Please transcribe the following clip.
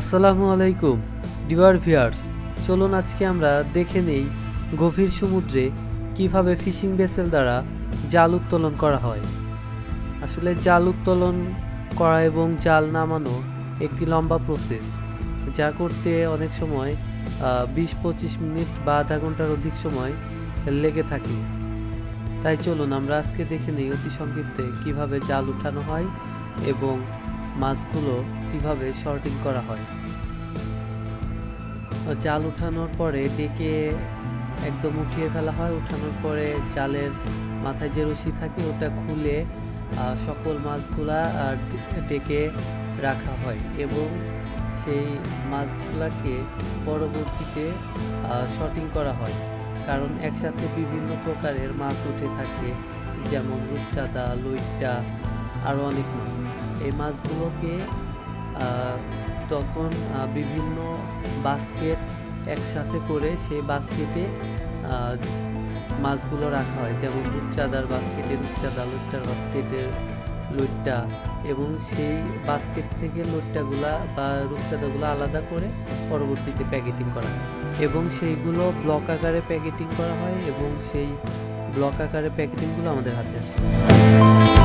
আসসালামু আলাইকুম, ডিভার ভিয়ার্স চলুন আজকে আমরা দেখে নেই গভীর সমুদ্রে কীভাবে ফিশিং ভেসেল দ্বারা জাল উত্তোলন করা হয়। আসলে জাল উত্তোলন করা এবং জাল নামানো একটি লম্বা প্রসেস যা করতে অনেক সময় বিশ পঁচিশ মিনিট বা আধা ঘণ্টার অধিক সময় লেগে থাকে। তাই চলুন আমরা আজকে দেখে নিই অতি সংক্ষিপ্তে কীভাবে জাল উঠানো হয় এবং মাছগুলো কীভাবে শর্টিং করা হয়। জাল উঠানোর পরে ডেকে একদম উঠিয়ে ফেলা হয়। উঠানোর পরে জালের মাথায় যে রশি থাকে ওটা খুলে সকল মাছগুলা ডেকে রাখা হয় এবং সেই মাছগুলাকে পরবর্তীতে শর্টিং করা হয়। কারণ একসাথে বিভিন্ন প্রকারের মাছ উঠে থাকে, যেমন রূপচাঁদা, লইট্টা আরও অনেক মাছ। এই মাছগুলোকে তখন বিভিন্ন বাস্কেট একসাথে করে সেই বাস্কেটে মাছগুলো রাখা হয়। যেমন রূপচাঁদার বাস্কেটে রূপচাঁদা লইট্টার বাস্কেটে লইট্টা এবং সেই বাস্কেট থেকে লইট্টাগুলা বা রূপচাঁদাগুলো আলাদা করে পরবর্তীতে প্যাকেটিং করা হয় এবং সেইগুলো ব্লক আকারে প্যাকেটিং করা হয় এবং সেই ব্লক আকারে প্যাকেটিংগুলো আমাদের হাতে আসে।